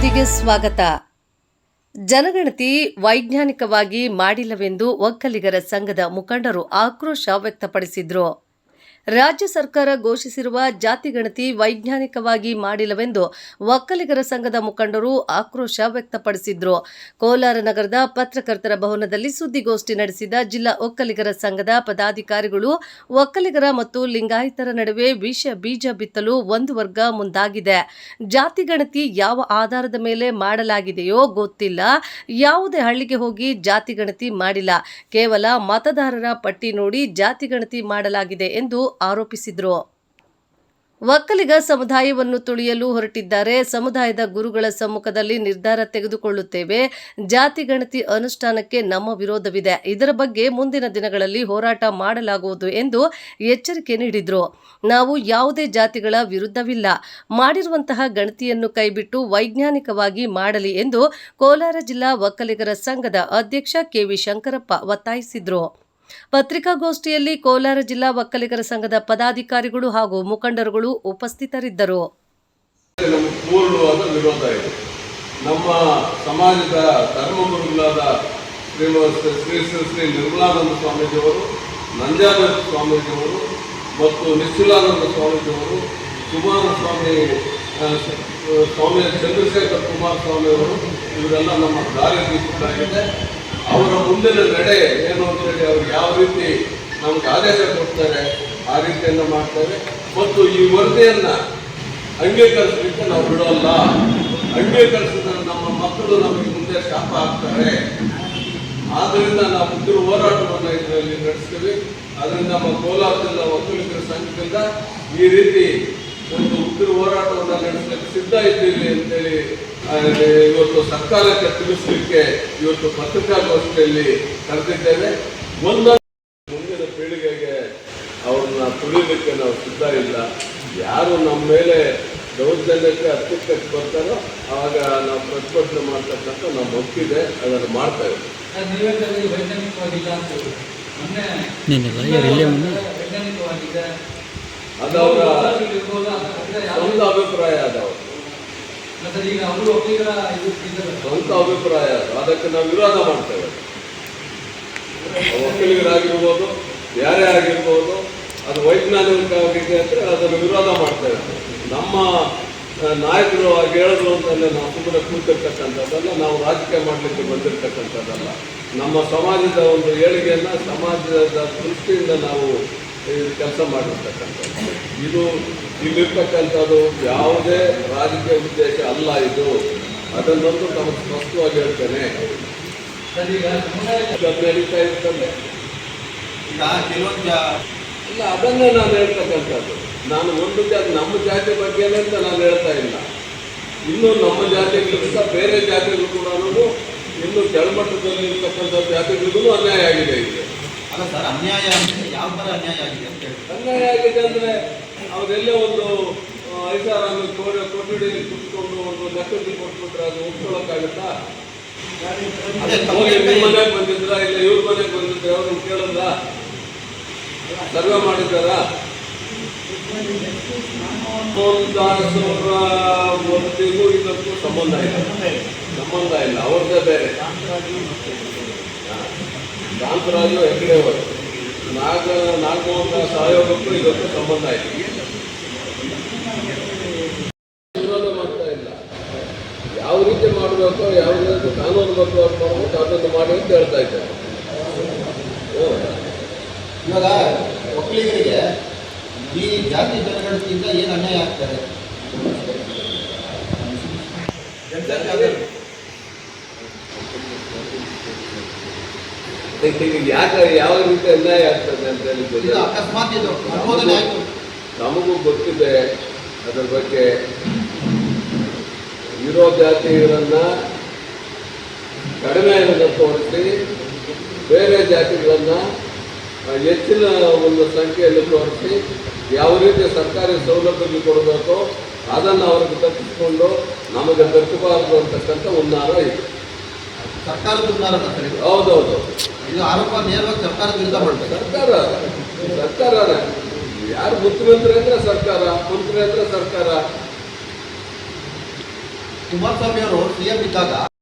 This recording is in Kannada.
ಸುದ್ದಿಗೆ ಸ್ವಾಗತ. ಜನಗಣತಿ ವೈಜ್ಞಾನಿಕವಾಗಿ ಮಾಡಿಲ್ಲವೆಂದು ಒಕ್ಕಲಿಗರ ಸಂಘದ ಮುಖಂಡರು ಆಕ್ರೋಶ ವ್ಯಕ್ತಪಡಿಸಿದ್ರು. ರಾಜ್ಯ ಸರ್ಕಾರ ಘೋಷಿಸಿರುವ ಜಾತಿ ಗಣತಿ ವೈಜ್ಞಾನಿಕವಾಗಿ ಮಾಡಿಲ್ಲವೆಂದು ಒಕ್ಕಲಿಗರ ಸಂಘದ ಮುಖಂಡರು ಆಕ್ರೋಶ ವ್ಯಕ್ತಪಡಿಸಿದ್ರು. ಕೋಲಾರ ನಗರದ ಪತ್ರಕರ್ತರ ಭವನದಲ್ಲಿ ಸುದ್ದಿಗೋಷ್ಠಿ ನಡೆಸಿದ ಜಿಲ್ಲಾ ಒಕ್ಕಲಿಗರ ಸಂಘದ ಪದಾಧಿಕಾರಿಗಳು, ಒಕ್ಕಲಿಗರ ಮತ್ತು ಲಿಂಗಾಯತರ ನಡುವೆ ವಿಷ ಬೀಜ ಬಿತ್ತಲು ಒಂದು ವರ್ಗ ಮುಂದಾಗಿದೆ. ಜಾತಿ ಗಣತಿ ಯಾವ ಆಧಾರದ ಮೇಲೆ ಮಾಡಲಾಗಿದೆಯೋ ಗೊತ್ತಿಲ್ಲ. ಯಾವುದೇ ಹಳ್ಳಿಗೆ ಹೋಗಿ ಜಾತಿ ಗಣತಿ ಮಾಡಿಲ್ಲ. ಕೇವಲ ಮತದಾರರ ಪಟ್ಟಿ ನೋಡಿ ಜಾತಿ ಗಣತಿ ಮಾಡಲಾಗಿದೆ ಎಂದು ಆರೋಪಿಸಿದರು. ಒಕ್ಕಲಿಗ ಸಮುದಾಯವನ್ನು ತುಳಿಯಲು ಹೊರಟಿದ್ದಾರೆ. ಸಮುದಾಯದ ಗುರುಗಳ ಸಮ್ಮುಖದಲ್ಲಿ ನಿರ್ಧಾರ ತೆಗೆದುಕೊಳ್ಳುತ್ತೇವೆ. ಜಾತಿ ಗಣತಿ ಅನುಷ್ಠಾನಕ್ಕೆ ನಮ್ಮ ವಿರೋಧವಿದೆ. ಇದರ ಬಗ್ಗೆ ಮುಂದಿನ ದಿನಗಳಲ್ಲಿ ಹೋರಾಟ ಮಾಡಲಾಗುವುದು ಎಂದು ಎಚ್ಚರಿಕೆ ನೀಡಿದರು. ನಾವು ಯಾವುದೇ ಜಾತಿಗಳ ವಿರುದ್ಧವಿಲ್ಲ. ಮಾಡಿರುವಂತಹ ಗಣತಿಯನ್ನು ಕೈಬಿಟ್ಟು ವೈಜ್ಞಾನಿಕವಾಗಿ ಮಾಡಲಿ ಎಂದು ಕೋಲಾರ ಜಿಲ್ಲಾ ಒಕ್ಕಲಿಗರ ಸಂಘದ ಅಧ್ಯಕ್ಷ ಕೆವಿ ಶಂಕರಪ್ಪ ಒತ್ತಾಯಿಸಿದರು. ಪತ್ರಿಕಾಗೋಷ್ಠಿಯಲ್ಲಿ ಕೋಲಾರ ಜಿಲ್ಲಾ ಒಕ್ಕಲಿಗರ ಸಂಘದ ಪದಾಧಿಕಾರಿಗಳು ಹಾಗೂ ಮುಖಂಡರುಗಳು ಉಪಸ್ಥಿತರಿದ್ದರು. ನಮ್ಮ ಸಮಾಜದ ಧರ್ಮಗುರುಗಳಾದ ಶ್ರೀನಿವಾಸ ಶ್ರೀ ಶ್ರೀ ಶ್ರೀ ನಿರ್ಮಲಾನಂದ ಸ್ವಾಮೀಜಿಯವರು ನಂಜಾನಂದ ಸ್ವಾಮೀಜಿಯವರು ಮತ್ತು ನಿಶ್ಚಲಾನಂದ ಸ್ವಾಮೀಜಿಯವರು, ಕುಮಾರಸ್ವಾಮಿ ಸ್ವಾಮಿ ಸ್ವಾಮಿ ಚಂದ್ರಶೇಖರ್ ಕುಮಾರಸ್ವಾಮಿಯವರು, ಇವರೆಲ್ಲ ನಮ್ಮ ದಾರಿ ತೀರ್ಪಿದ್ದಾಗಿದೆ ಅವರ ಮುಂದಿನ ನಡೆ ಏನು ಅಂತ ಹೇಳಿ ಅವ್ರು ಯಾವ ರೀತಿ ನಮ್ಗೆ ಆದೇಶ ಕೊಡ್ತಾರೆ, ಆ ರೀತಿಯನ್ನು ಮಾಡ್ತಾರೆ. ಮತ್ತು ಈ ವರದಿಯನ್ನು ಅಂಗೀಕರಿಸಲಿಕ್ಕೆ ನಾವು ಬಿಡೋಲ್ಲ. ಅಂಗೀಕರಿಸಿದ್ರೆ ನಮ್ಮ ಮಕ್ಕಳು ನಮಗೆ ಮುಂದೆ ಶಾಪ ಆಗ್ತಾರೆ ಆದ್ದರಿಂದ ನಾವು ಮುಂದಿನ ಹೋರಾಟವನ್ನು ಇದರಲ್ಲಿ ನಡೆಸ್ತೀವಿ. ಅದರಿಂದ ನಮ್ಮ ಕೋಲಾರದಿಂದ, ಒಕ್ಕಲಿಗರ ಸಂಘದಿಂದ ಈ ರೀತಿ ಒಂದು ಉಗ್ರ ಹೋರಾಟವನ್ನು ನಡೆಸಲಿಕ್ಕೆ ಸಿದ್ಧ ಇದ್ದೀವಿ ಅಂತೇಳಿ ಹೇಳಿ ಇವತ್ತು ಸರ್ಕಾರಕ್ಕೆ ತಿಳಿಸಲಿಕ್ಕೆ ಇವತ್ತು ಪತ್ರಿಕಾಗೋಷ್ಠಿಯಲ್ಲಿ ಕರೆದಿದ್ದೇವೆ ಒಂದು ಮುಂದಿನ ಪೀಳಿಗೆಗೆ ಅವ್ರನ್ನ ತುಳಿಲಿಕ್ಕೆ ನಾವು ಸಿದ್ಧ ಇಲ್ಲ. ಯಾರು ನಮ್ಮ ಮೇಲೆ ದೌರ್ಜನ್ಯಕ್ಕೆ ಅತ್ಯುತ್ತಕ್ಕೆ ಬರ್ತಾರೋ ಆವಾಗ ನಾವು ಪ್ರತಿಭಟನೆ ಮಾಡ್ತಕ್ಕಂಥ ನಮ್ಮ ಒಪ್ಪಿದೆ ಅದನ್ನು ಮಾಡ್ತಾ ಇದ್ದೀವಿ. ನೀವೇನಲ್ಲಿ ವೈಜ್ಞಾನಿಕವಾಗಿಲ್ಲ ಅಂತ ಸ್ವಂತ ಅಭಿಪ್ರಾಯ ಅದವರು ಸ್ವಂತ ಅಭಿಪ್ರಾಯ ಅದು. ಅದಕ್ಕೆ ನಾವು ವಿರೋಧ ಮಾಡ್ತೇವೆ. ಒಕ್ಕಲಿಗರಾಗಿರ್ಬೋದು ಯಾರೇ ಆಗಿರ್ಬೋದು ಅದು ವೈಜ್ಞಾನಿಕವಾಗಿದೆ ಅಂದರೆ ಅದನ್ನು ವಿರೋಧ ಮಾಡ್ತೇವೆ. ನಮ್ಮ ನಾಯಕರು ಹೇಳಿದ್ರು ಅಂತಲೇ ನಾವು ಸುಮ್ಮನೆ ಕೂತಿರ್ತಕ್ಕಂಥದ್ದಲ್ಲ ನಾವು ರಾಜಕೀಯ ಮಾಡಲಿಕ್ಕೆ ಬಂದಿರತಕ್ಕಂಥದ್ದಲ್ಲ. ನಮ್ಮ ಸಮಾಜದ ಒಂದು ಏಳಿಗೆಯನ್ನು ಸಮಾಜದ ದೃಷ್ಟಿಯಿಂದ ನಾವು ಕೆಲಸ ಮಾಡಿರ್ತಕ್ಕಂಥದ್ದು. ಇದು ಇಲ್ಲಿರ್ತಕ್ಕಂಥದ್ದು ಯಾವುದೇ ರಾಜಕೀಯ ಉದ್ದೇಶ ಅಲ್ಲ ಇದು. ಅದನ್ನೊಂದು ತಮಗೆ ಸ್ಪಷ್ಟವಾಗಿ ಹೇಳ್ತೇನೆ. ನಡೀತಾ ಇರ್ತದೆ ಇಲ್ಲ ಅದನ್ನೇ ನಾನು ಹೇಳ್ತಕ್ಕಂಥದ್ದು. ನಾನು ಒಂದು ಜಾತಿ ನಮ್ಮ ಜಾತಿ ಬಗ್ಗೆನೇ ಅಂತ ನಾನು ಹೇಳ್ತಾ ಇಲ್ಲ. ಇನ್ನು ನಮ್ಮ ಜಾತಿಗಳಿಗಿಂತ ಬೇರೆ ಜಾತಿಗಳು ಕೂಡ ಇನ್ನು ಕೆಳಮಟ್ಟದಲ್ಲಿ ಇರ್ತಕ್ಕಂಥ ಜಾತಿಗಳಿಗೂ ಅನ್ಯಾಯ ಆಗಿದೆ ಇಲ್ಲಿ. ಅಲ್ಲ ಸರ್ ಅನ್ಯಾಯ ಯಾವ ಥರ ಅನ್ಯಾಯ ಆಗಿದೆ ಅಂತ ಹೇಳಿ. ಅನ್ಯಾಯ ಆಗಿದೆ ಅಂದ್ರೆ ಅವರೆಲ್ಲೇ ಒಂದು ಐಷಾರಾಮಿ ಕೋಟೆ ಕೊಠಡಿಯಲ್ಲಿ ಕುತ್ಕೊಂಡು ಒಂದು ಲಕ್ಷಕ್ಕೆ ಕೊಟ್ಬಿಟ್ರೆ ಅದು ಒಪ್ಕೊಳ್ಳೋಕ್ಕಾಗತ್ತಾ? ನಿಮ್ಮ ಮನೆಗೆ ಬಂದಿದ್ರ ಇಲ್ಲ ಇವ್ರ ಮನೆಗೆ ಬಂದಿದ್ರೆ ಅವರು ಕೇಳಲ್ಲ ಸರ್ವೆ ಮಾಡಿದ್ದಾರಾ? ಒಂದಿಗೂ ಇದಕ್ಕೂ ಸಂಬಂಧ ಇಲ್ಲ. ಸಂಬಂಧ ಇಲ್ಲ ಅವ್ರದ್ದೇ ಬೇರೆ. ಕಾಂತರಾಜು ಹೆಗ್ಡೆ ನಾಗ ನಾಗಮೋಹನ ಸಹಯೋಗಕ್ಕೂ ಇದಕ್ಕೂ ಸಂಬಂಧ ಇದೆ. ವಿರೋಧ ಮಾಡ್ತಾ ಇಲ್ಲ. ಯಾವ ರೀತಿ ಮಾಡಬೇಕು ಯಾವ ರೀತಿ ಕಾನೂನು ಬದ್ಧವಾಗಿ ಮಾಡಬೇಕು ಅದನ್ನು ಮಾಡಿ ಅಂತ ಹೇಳ್ತಾ ಇದ್ದಾರೆ. ಇವಾಗ ಒಕ್ಕಲಿಗರಿಗೆ ಈ ಜಾತಿ ಜನಗಣತಿಯಿಂದ ಏನು ಅನ್ಯಾಯ ಆಗ್ತದೆ? ಯಾಕೆ ಯಾವ ರೀತಿ ಅನ್ಯಾಯ ಆಗ್ತದೆ ಅಂತ ಹೇಳಿ ಇದು ಗೊತ್ತಿಲ್ಲ. ಅಕಸ್ಮಾತ್ ಇದು ಅನುಮೋದನೆ ಆಯಿತು. ನಮಗೂ ಗೊತ್ತಿದೆ ಅದರ ಬಗ್ಗೆ. ಇರೋ ಜಾತಿಗಳನ್ನ ಕಡಿಮೆಯನ್ನು ತೋರಿಸಿ ಬೇರೆ ಜಾತಿಗಳನ್ನ ಹೆಚ್ಚಿನ ಒಂದು ಸಂಖ್ಯೆಯಲ್ಲಿ ತೋರಿಸಿ ಯಾವ ರೀತಿ ಸರ್ಕಾರಿ ಸೌಲಭ್ಯಗಳು ಕೊಡಬೇಕು ಅದನ್ನು ಅವ್ರಿಗೆ ತಪ್ಪಿಸಿಕೊಂಡು ನಮಗೆ ತಪ್ಪಬಾರದು ಅಂತಕ್ಕಂಥ ಉನ್ನಾರ ಇದೆ. ಸರ್ಕಾರದ ಇದು. ಹೌದೌದು. ಇದು ಆರೋಪ ನೇರವಾಗಿ ಸರ್ಕಾರದ ವಿರುದ್ಧ ಮಾಡ್ತಾರೆ ಸರ್ಕಾರ ಸರ್ಕಾರ ಯಾರು ಮುಖ್ಯಮಂತ್ರಿ ಅಂದ್ರೆ ಸರ್ಕಾರ ಮಂತ್ರಿ ಅಂದ್ರೆ ಸರ್ಕಾರ. ಕುಮಾರಸ್ವಾಮಿ ಅವರು ಸಿ ಎಂ ಇದ್ದಾಗ